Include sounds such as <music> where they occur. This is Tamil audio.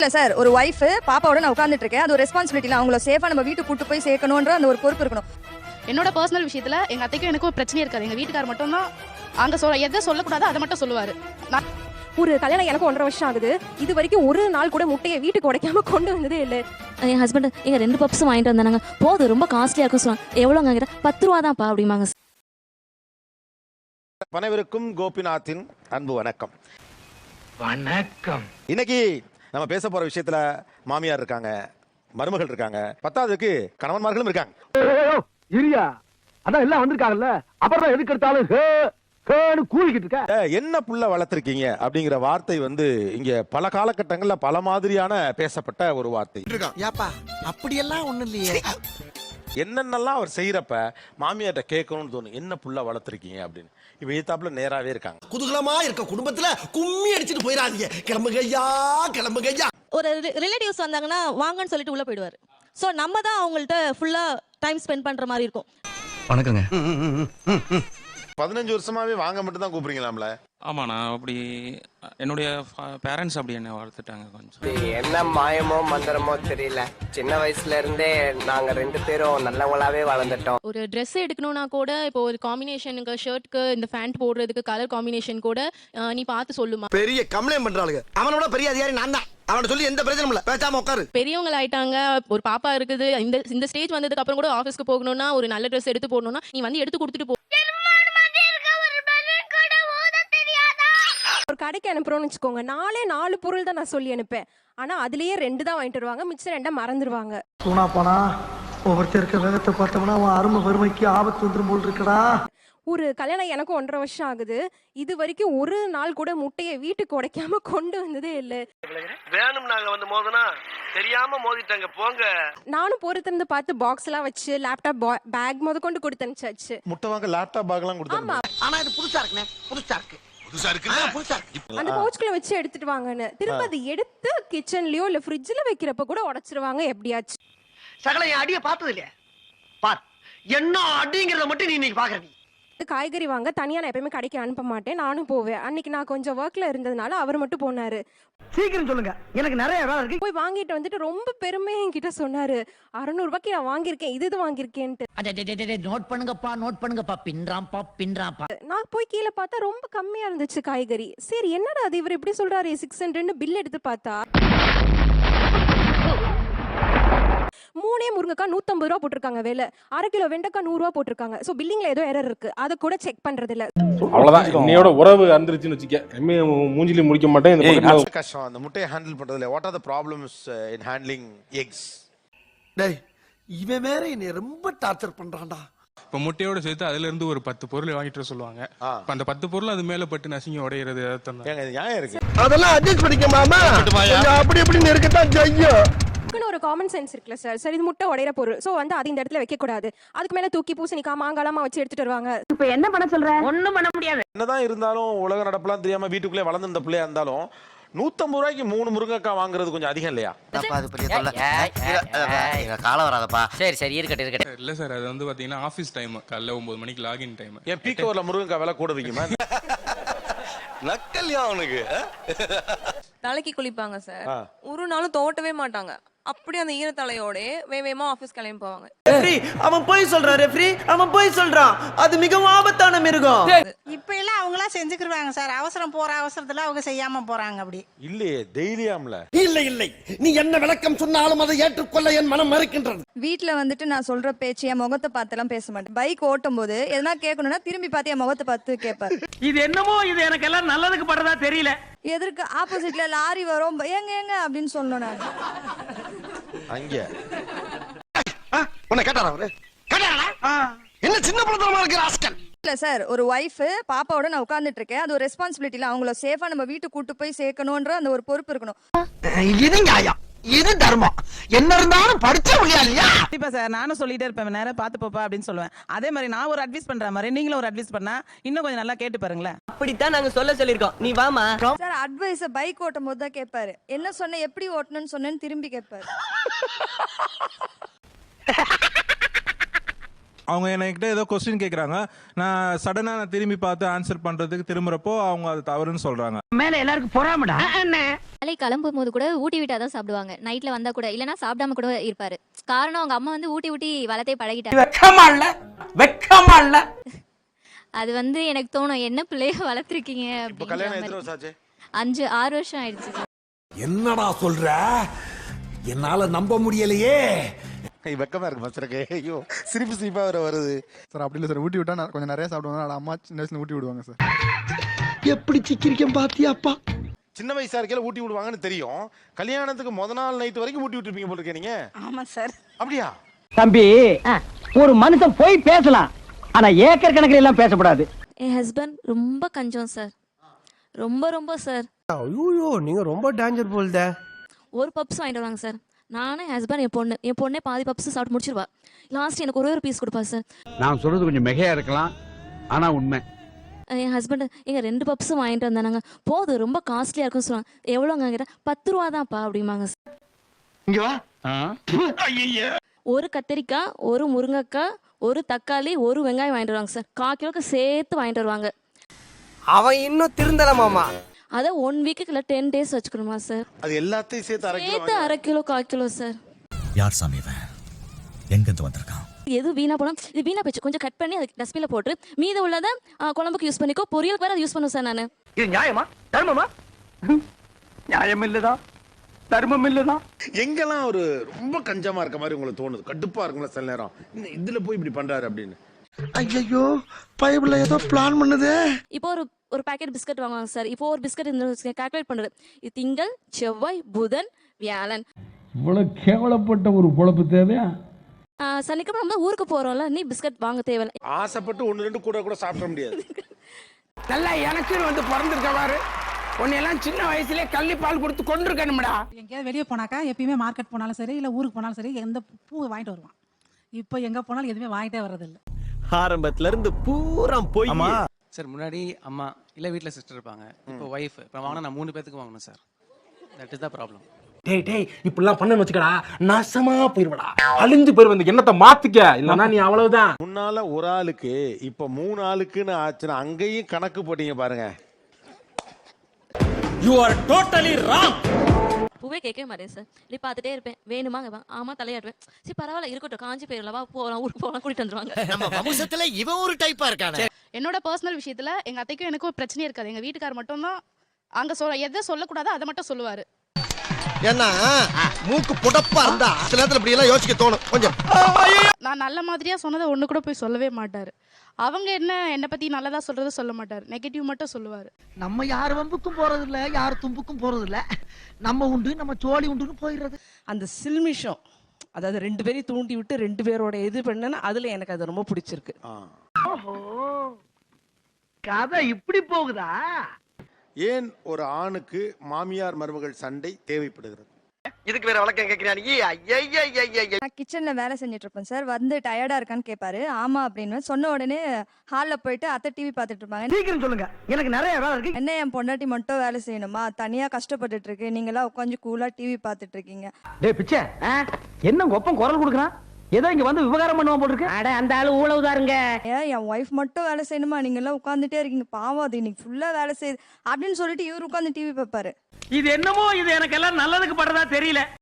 இல்ல சார் ஒரு ஒய்ஃப் பாப்பாவோட நான் உட்கார்ந்துட்டு இருக்கேன். அது ஒரு ரெஸ்பான்சிபிலிட்டி அவங்கள சேஃபா நம்ம வீட்டுக்கு கூட்டு போய் சேர்க்கணும்ன்ற அந்த ஒரு பொறுப்பு இருக்கணும். என்னோட பர்சனல் விஷயத்துல எங்க அத்தைக்கும் எனக்கும் பிரச்சனையே இருக்காது. எங்க வீட்டுக்கார் மட்டும் தான் அங்க சொல்ல எதை சொல்லக்கூடாதோ அதை மட்டும் சொல்லுவாரு. நான் ஒரு கல்யாணம் எனக்கு ஒன்றரை வருஷம் ஆகுது. இது வரைக்கும் ஒரு நாள் கூட முட்டையை வீட்டுக்கு உடைக்காம கொண்டு வந்ததே இல்லை. என் ஹஸ்பண்ட் எங்க ரெண்டு பப்ஸும் வாங்கிட்டு வந்தாங்க போதும் ரொம்ப காஸ்ட்லியா இருக்கும் சொல்லுவாங்க எவ்வளோங்க பத்து ரூபா தான்ப்பா அப்படிம்பாங்க. அனைவருக்கும் கோபிநாத்தின் அன்பு வணக்கம். வணக்கம். இன்னைக்கு நம்ம பேச போற விஷயத்துல மாமியார் இருக்காங்க மருமகள் இருக்காங்க. பத்தாவதுக்கு கணவன்மார்களும் இருக்காங்க. இரியா. அதான் எல்லாம் வந்திருக்காங்கல்ல. அப்புறம் எதுக்கு எடுத்தாலும் என்ன புள்ள வளர்த்திருக்கீங்க அப்படிங்கிற வார்த்தை வந்து இங்க பல காலகட்டங்கள்ல பல மாதிரியான பேசப்பட்ட ஒரு வார்த்தை. ஏப்பா அப்படியெல்லாம் ஒண்ணும் இல்லையே. என்னென்னலாம் அவர் செய்யறப்ப மாமியார்ட்ட கேட்கணும்னு தோணும். என்ன புள்ள வளர்த்திருக்கீங்க? அப்படின்னு. இப்ப எதிர்த்தாப்புல நேராவே இருக்காங்க. குதூகலமா இருக்க குடும்பத்துல கும்மி அடிச்சிட்டு போயிடாதீங்க கிளம்புங்க ஐயா ஒரு ரிலேட்டிவ்ஸ் வந்தாங்கன்னா வாங்கன்னு சொல்லிட்டு உள்ள போயிடுவாரு. ஸோ நம்ம தான் அவங்கள்ட்ட ஃபுல்லா டைம் ஸ்பெண்ட் பண்ற மாதிரி இருக்கும். வணக்கங்க. பதினஞ்சு வருஷமாவே வாங்க மட்டும் தான் கூப்பிடுறீங்களாம்ல? ஆமா நான் அப்படி என்னுடைய பேரண்ட்ஸ் அப்படி என்ன வளர்த்துட்டாங்க கொஞ்சம். என்ன மாயமோ மந்திரமோ தெரியல. சின்ன வயசுல இருந்தே நாங்க ரெண்டு பேரும் நல்லவங்களாவே வளர்ந்துட்டோம். ஒரு Dress எடுக்கணும்னா கூட இப்போ ஒரு காம்பினேஷனுக்கு ஷர்ட்க்கு இந்த ஃபேண்ட் போடுறதுக்கு கலர் காம்பினேஷன் கூட நீ பார்த்து சொல்லுமா. பெரிய கம்ப்ளைண்ட் பண்றாளுங்க. அவனோட பெரிய அதிகாரி நான் தான். அவன சொல்லி எந்த பிரச்சனையும் இல்ல. பேசாம உட்காரு. பெரியவங்க ஆயிட்டாங்க ஒரு பாப்பா இருக்குது. இந்த இந்த ஸ்டேஜ் வந்ததுக்கு அப்புறம் கூட ஆஃபீஸ்க்கு போகணும்னா ஒரு நல்ல ட்ரெஸ் எடுத்து போடணும்னா நீ வந்து எடுத்து கொடுத்துட்டு போ. ஒரு கடைக்கு அனுப்புறோம்னு வச்சுக்கோங்க. நாலே நாலு பொருள் தான் நான் சொல்லி அனுப்பேன். ஆனா அதுலயே ரெண்டு தான் வாங்கிட்டு வருவாங்க. மிச்சம் ரெண்டை மறந்துடுவாங்க போனா போனா ஒவ்வொருத்தர் இருக்க வேகத்தை பார்த்தோம்னா அவன் அருமை வறுமைக்கு ஆபத்து வந்துரும் போல் இருக்கடா. ஒரு கல்யாணம் எனக்கும் ஒன்றரை வருஷம் ஆகுது. இது வரைக்கும் ஒரு நாள் கூட முட்டையை வீட்டுக்கு உடைக்காம கொண்டு வந்ததே இல்லை. வேணும் நாங்க வந்து மோதனா? தெரியாம மோதிட்டாங்க. போங்க. நானும் பொறுத்திருந்து பார்த்து பாக்ஸ் எல்லாம் வச்சு லேப்டாப் பேக் முத கொண்டு கொடுத்து அனுப்பிச்சாச்சு. முட்டை வாங்க லேப்டாப் பேக்லாம் ஆமா. கொடுத்தாங்க ஆனா இது புதுசா இருக்குண்ணே. புதுசா இருக்கு. புதுசா இருக்கு. அந்த பவுச்சுக்குள்ள வச்சு எடுத்துட்டு வாங்கன்னு. திரும்ப அதை எடுத்து கிச்சன்லயோ இல்ல ஃப்ரிட்ஜ்ல வைக்கிறப்ப கூட உடைச்சிருவாங்க எப்படியாச்சும் சகல என் அடிய பார்த்தது இல்லையா பார் என்ன அடிங்கிறத மட்டும் நீ இன்னைக்கு பாக்குற நீ. காய்கறி வாங்க தனியா நான் எப்பயுமே கடைக்கு அனுப்ப மாட்டேன். நானும் போவேன். அன்னைக்கு நான் கொஞ்சம் ஒர்க்ல இருந்ததுனால அவர் மட்டும் போனாரு. சீக்கிரம் சொல்லுங்க. எனக்கு நிறைய வேலை இருக்கு. போய் வாங்கிட்டு வந்துட்டு ரொம்ப பெருமையா என்கிட்ட சொன்னாரு. அறுநூறு ரூபாய்க்கு நான் வாங்கியிருக்கேன் இது இது வாங்கியிருக்கேன்ட்டு நோட் பண்ணுங்கப்பா நோட் பண்ணுங்கப்பா. பின்றாம்பா பின்றாம்பா நான் போய் கீழே பார்த்தா ரொம்ப கம்மியா இருந்துச்சு காய்கறி. சரி என்னடா அது? இவர் இப்படி சொல்றாரு சிக்ஸ் ஹண்ட்ரட்னு பில் எடுத்து பார்த்தா. மூணே முருங்கைக்காய் நூத்தம்பது ரூபா போட்டிருக்காங்க வேலை. அரை கிலோ வெண்டைக்காய் நூறு ரூபா போட்டிருக்காங்க. சோ பில்லிங்ல ஏதோ எரர் இருக்கு. அதை கூட செக் பண்றது இல்ல அவ்வளவுதான். இன்னையோட உறவு அந்திருச்சுன்னு வச்சுக்க. இனிமே மூஞ்சிலி முடிக்க மாட்டேன். கஷ்டம். அந்த முட்டையை ஹேண்டில் பண்றதுல what are the problems in handling eggs டேய் இவன் வேற என்னை ரொம்ப டார்ச்சர் பண்றான்டா. இப்போ முட்டையோட சேர்த்து அதுல இருந்து ஒரு பத்து பொருள் வாங்கிட்டு சொல்லுவாங்க. அந்த பத்து பொருள் அது மேல பட்டு நசுங்கி உடையிறது ஏதாவது அதெல்லாம் அட்ஜஸ்ட் பண்ணிக்க மாமா. அப்படி இப்படி இருக்கத்தான் செய்யும். அதுக்குன்னு ஒரு காமன் சென்ஸ் இருக்குல்ல சார் சரி இது முட்டை உடையிற பொருள். சோ வந்து அது இந்த இடத்துல வைக்க கூடாது அதுக்கு மேல தூக்கி பூசணிக்காய் மாங்காலமா வச்சு எடுத்துட்டு வருவாங்க. இப்போ என்ன பண்ண சொல்ற? ஒண்ணும் பண்ண முடியாது. என்னதான் இருந்தாலும் உலக நடப்பெல்லாம் தெரியாம வீட்டுக்குள்ளே வளர்ந்துருந்த பிள்ளையா இருந்தாலும் நூத்தம்பது ரூபாய்க்கு மூணு முருங்கைக்காய் வாங்குறது கொஞ்சம் அதிகம் இல்லையா? அது பெரிய தொல்லை காலம் வராதப்பா. சரி சரி இருக்கட்டும் இருக்கட்டும். இல்ல சார் அது வந்து பாத்தீங்கன்னா ஆஃபீஸ் டைம் காலைல ஒன்பது மணிக்கு லாகின் டைம் என் பீக் ஓவர்ல முருங்கைக்காய் விலை கூட வைக்குமா? <laughs> நக்கல்யா அவனுக்கு. தலைக்கு குளிப்பாங்க சார். ஒரு நாளும் தோட்டவே மாட்டாங்க. அப்படியே அந்த ஈரத்தலையோட வேகமா ஆபீஸ் கிளம்பி போவாங்க. அவன் போய் சொல்றான் ரெஃப்ரி அவன் போய் சொல்றான். அது மிகவும் ஆபத்தான மிருகம். இப்போ எல்லாம் அவங்களா செஞ்சுக்கிருவாங்க சார். அவசரம் போற அவசரத்துல அவங்க செய்யாம போறாங்க அப்படி. இல்லையே டெய்லியாம்ல. இல்லை இல்லை. நீ என்ன விளக்கம் சொன்னாலும் அதை ஏற்றுக்கொள்ள என் மனம் மறுக்கின்றது. வீட்ல வந்துட்டு நான் சொல்ற பேச்சு என் முகத்தை பார்த்துலாம் பேச மாட்டேன். பைக் ஓட்டும் போது எதனா கேட்கணும்னா திரும்பி பார்த்து என் முகத்தை பார்த்து கேட்பாரு. இது என்னமோ இது எனக்கு எல்லாம் நல்லதுக்கு படுறதா தெரியல. எதற்கு ஆப்போசிட்ல லாரி வரும். ஏங்க ஏங்க அப்படின்னு சொன்னோம் நான். அங்க. உன்னை கேட்டாரா அவரு? கேட்டாரா? என்ன சின்ன பழத்தனமா இருக்கிற ஆஸ்கல்? இல்ல சார் ஒரு ஒய்ஃப் பாப்பாவோட நான் உட்கார்ந்துட்டு இருக்கேன் அது ஒரு ரெஸ்பான்சிபிலிட்டி அவங்கள சேஃபா நம்ம வீட்டுக்கு கூட்டு போய் சேர்க்கணும்ன்ற அந்த ஒரு பொறுப்பு இருக்கணும். இது நியாயம். இது தர்மம். என்ன இருந்தாலும் படிச்ச இல்லையா? கண்டிப்பா சார் நானும் சொல்லிட்டே இருப்பேன் நேரம் பார்த்து போப்பா அப்படின்னு சொல்லுவேன். அதே மாதிரி நான் ஒரு அட்வைஸ் பண்ற மாதிரி நீங்களும் ஒரு அட்வைஸ் பண்ணா இன்னும் கொஞ்சம் நல்லா கேட்டு பாருங்களேன். அப்படித்தான் நாங்க சொல்ல சொல்லிருக்கோம் நீ வாமா சார் அட்வைஸ் பைக் ஓட்டும் போது தான் கேட்பாரு. என்ன சொன்ன எப்படி ஓட்டணும்னு சொன்னேன்னு திரும்பி கேட்பாரு. <laughs> அவங்க என்கிட்ட ஏதோ கொஸ்டின் கேட்குறாங்க நான் சடனாக நான் திரும்பி பார்த்து ஆன்சர் பண்ணுறதுக்கு திரும்புறப்போ அவங்க அது தவறுன்னு சொல்கிறாங்க மேல எல்லாருக்கும் பொறாமடா? வேலை கிளம்பும் போது கூட ஊட்டி விட்டா தான் சாப்பிடுவாங்க. நைட்ல வந்தா கூட இல்லனா சாப்பிடாம கூட இருப்பாரு. காரணம் அவங்க அம்மா வந்து ஊட்டி ஊட்டி வளர்த்தே பழகிட்டாங்க. வெக்கமா இல்ல? வெக்கமா இல்ல? அது வந்து எனக்கு தோணும் என்ன பிள்ளைய வளர்த்துருக்கீங்க? இப்ப கல்யாணம் எத்தனை வருஷம் ஆச்சு? அஞ்சு ஆறு வருஷம் ஆயிடுச்சு. என்னடா சொல்ற? என்னால நம்ப முடியலையே. ஏய், வெக்கமா இருக்கு மச்சருக்கு ஐயோ சிரிப்பு சிரிப்பா வேற வருது. சார் அப்படி இல்லை சார். ஊட்டி விட்டா நான் கொஞ்சம் நிறைய சாப்பிடுவாங்க அம்மா சின்ன வயசுல ஊட்டி விடுவாங்க சார். எப்படி சிக்கிரிக்கம் பாத்தியாப்பா? சின்ன வயசா இருக்கையில ஊட்டி விடுவாங்கன்னு தெரியும். கல்யாணத்துக்கு முத நாள் நைட் வரைக்கும் ஊட்டி விட்டுருப்பீங்க போல இருக்கே நீங்க. ஆமா சார். அப்படியா? தம்பி ஒரு மனுஷன் போய் பேசலாம். ஆனா ஏக்கர் கணக்கில் எல்லாம் பேசக்கூடாது என் ஹஸ்பண்ட் ரொம்ப கஞ்சம் சார். ரொம்ப ரொம்ப சார். ஐயோ நீங்க ரொம்ப டேஞ்சர் போல்தே. ஒரு பப்ஸ் வாங்கிட்டு வருவாங்க சார். நானும் என் ஹஸ்பண்ட் என் பொண்ணு. என் பொண்ணே பாதி பப்ஸ் சாப்பிட்டு முடிச்சிருவா. லாஸ்ட் எனக்கு ஒரே ஒரு பீஸ் கொடுப்பா சார் நான் சொல்றது கொஞ்சம் மிகையா இருக்கலாம். ஆனா உண்மை. என் ஹஸ்பண்ட் எங்க ரெண்டு பப்ஸும் வாங்கிட்டு வந்தானாங்க. போதும் ரொம்ப காஸ்ட்லியா இருக்கும்னு சொல்லுவாங்க எவ்வளோங்க கேட்டா பத்து ரூபா தான்ப்பா அப்படிம்பாங்க சார் இங்க வா. ஒரு கத்திரிக்காய் ஒரு முருங்கைக்காய் ஒரு தக்காளி ஒரு வெங்காயம் வாங்கிட்டு வருவாங்க சார் கால் கிலோக்கு சேர்த்து வாங்கிட்டு வருவாங்க. அவன் இன்னும் திருந்தல மாமா. அதை ஒன் வீக்குக்கு இல்லை டென் டேஸ் வச்சுக்கணுமா சார் அது எல்லாத்தையும் சேர்த்து அரை சேர்த்து அரை கிலோ கால் கிலோ சார் யார் சாமி இவன்? எங்கிருந்து வந்திருக்கான்? எது வீணா போனா இது வீணா போச்சு கொஞ்சம் கட் பண்ணி அதுக்கு டஸ்ட்பின்ல போட்டு மீத உள்ளதை குழம்புக்கு யூஸ் பண்ணிக்கோ. பொரியலுக்கு வேற யூஸ் பண்ணுவேன் சார் நான். இது நியாயமா? தர்மமா? நியாயம் இல்லதான். தர்மம் இல்லதான். எங்கெல்லாம் ஒரு ரொம்ப கஞ்சமா இருக்க மாதிரி உங்களுக்கு தோணுது? கடுப்பா இருக்கும்ல சில நேரம். இதுல போய் இப்படி பண்றாரு அப்படின்னு. ஐயோ பைபிள்ல ஏதோ பிளான் பண்ணுதே. இப்போ ஒரு ஒரு பாக்கெட் பிஸ்கட் வாங்குவாங்க சார். இப்போ ஒரு பிஸ்கட் இந்த கால்குலேட் பண்ணுறது இது திங்கள் செவ்வாய் புதன் வியாழன். இவ்வளவு கேவலப்பட்ட ஒரு பொழப்பு தேவையா? சனிக்கிழமை நம்ம ஊருக்கு போறோம்ல நீ பிஸ்கட் வாங்க தேவையில்ல. ஆசைப்பட்டு ஒன்னு ரெண்டு கூட கூட சாப்பிட முடியாது. நல்லா எனக்குன்னு வந்து பிறந்திருக்க பாரு. உன்னையெல்லாம் சின்ன வயசுலயே கள்ளி பால் கொடுத்து கொண்டிருக்கணும்டா எங்கேயாவது வெளியே போனாக்கா எப்பயுமே மார்க்கெட் போனாலும் சரி இல்லை ஊருக்கு போனாலும் சரி எந்த பூ வாங்கிட்டு வருவான். இப்போ எங்கே போனாலும் எதுவுமே வாங்கிட்டே வர்றதில்ல. ஆரம்பத்துல இருந்து பூரா போய். சார் முன்னாடி அம்மா இல்லை வீட்டில் சிஸ்டர் இருப்பாங்க. இப்போ ஒய்ஃப் இப்போ வாங்கினா நான் மூணு பேத்துக்கு வாங்கணும் sir. That is the problem டேய் டேய் இப்படிலாம் பண்ணு வச்சுக்கடா நாசமா போயிருவடா. அழிஞ்சு போயிருவ இந்த எண்ணத்தை மாத்திக்க. இல்லனா நீ அவ்வளவுதான். முன்னால ஒரு ஆளுக்கு இப்ப மூணு ஆளுக்குன்னு ஆச்சுன்னா அங்கேயும் கணக்கு போட்டீங்க பாருங்க. யூ ஆர் டோட்டலி ராங் பூவே கேட்கவே மாட்டேன் சார் இப்படி பார்த்துட்டே இருப்பேன். வேணுமா கேட்பேன் ஆமா தலையாடுவேன் சரி பரவாயில்ல இருக்கட்டும். காஞ்சி போயிடலவா போகலாம் ஊருக்கு போகலாம் கூட்டிட்டு வந்துருவாங்க. நம்ம வம்சத்துல இவன் ஒரு டைப்பா இருக்கானே. என்னோட பர்சனல் விஷயத்துல எங்க அத்தைக்கும் எனக்கும் பிரச்சனையே இருக்காது. எங்க வீட்டுக்கார் மட்டும்தான் அங்க சொல்ல எதை சொல்லக்கூடாதோ அதை மட்டும் சொல்லுவாரு. ஏன்னா மூக்கு புடப்பா இருந்தா சில நேரத்துல இப்படி எல்லாம் யோசிக்க தோணும். கொஞ்சம். நான் நல்ல மாதிரியா சொன்னதை ஒண்ணு கூட போய் சொல்லவே மாட்டாரு. அவங்க என்ன என்னை பத்தி நல்லதா சொல்றதை சொல்ல மாட்டாரு. நெகட்டிவ் மட்டும் சொல்லுவாரு. நம்ம யார் வம்புக்கும் போறது இல்ல யார் தும்புக்கும் போறது இல்ல நம்ம உண்டு நம்ம சோழி உண்டுன்னு போயிடுறது. அந்த சில்மிஷம் அதாவது ரெண்டு பேரையும் தூண்டி விட்டு ரெண்டு பேரோட இது பண்ணனா அதுல எனக்கு அது ரொம்ப பிடிச்சிருக்கு. ஓஹோ. கதை இப்படி போகுதா? ஏன் ஒரு ஆணுக்கு மாமியார் மருமகள் சண்டை தேவைப்படுகிறது? இதுக்கு வேற வழக்கம் நான் கிச்சன்ல வேலை செஞ்சுட்டு இருப்பேன் சார். வந்து டயர்டா இருக்கான்னு கேட்பாரு ஆமா அப்படின்னு. சொன்ன உடனே ஹால்ல போயிட்டு அத்தை டிவி பார்த்துட்டு இருப்பாங்க சீக்கிரம் சொல்லுங்க. எனக்கு நிறைய வேலை இருக்கு. என்ன என் பொண்டாட்டி மட்டும் வேலை செய்யணுமா? தனியா கஷ்டப்பட்டுட்டு இருக்கு நீங்களாம் உட்காந்து கூலா டிவி பார்த்துட்டு இருக்கீங்க டேய் பிச்சை. என்ன ஒப்பம் குரல் கொடுக்குறான்? ஏதோ இங்க வந்து விவகாரம் பண்ணுவான் போல இருக்கு அட அந்த ஆளு ஊழவுதாருங்க. ஏன் என் ஒய்ஃப் மட்டும் வேலை செய்யணுமா? நீங்க எல்லாம் உட்காந்துட்டே இருக்கீங்க. பாவம் அது. இன்னைக்கு ஃபுல்லா வேலை செய்யுது. அப்படின்னு சொல்லிட்டு இவர் உட்காந்து டிவி பார்ப்பாரு. இது என்னமோ இது எனக்கு எல்லாம் நல்லதுக்கு படுறதா தெரியல.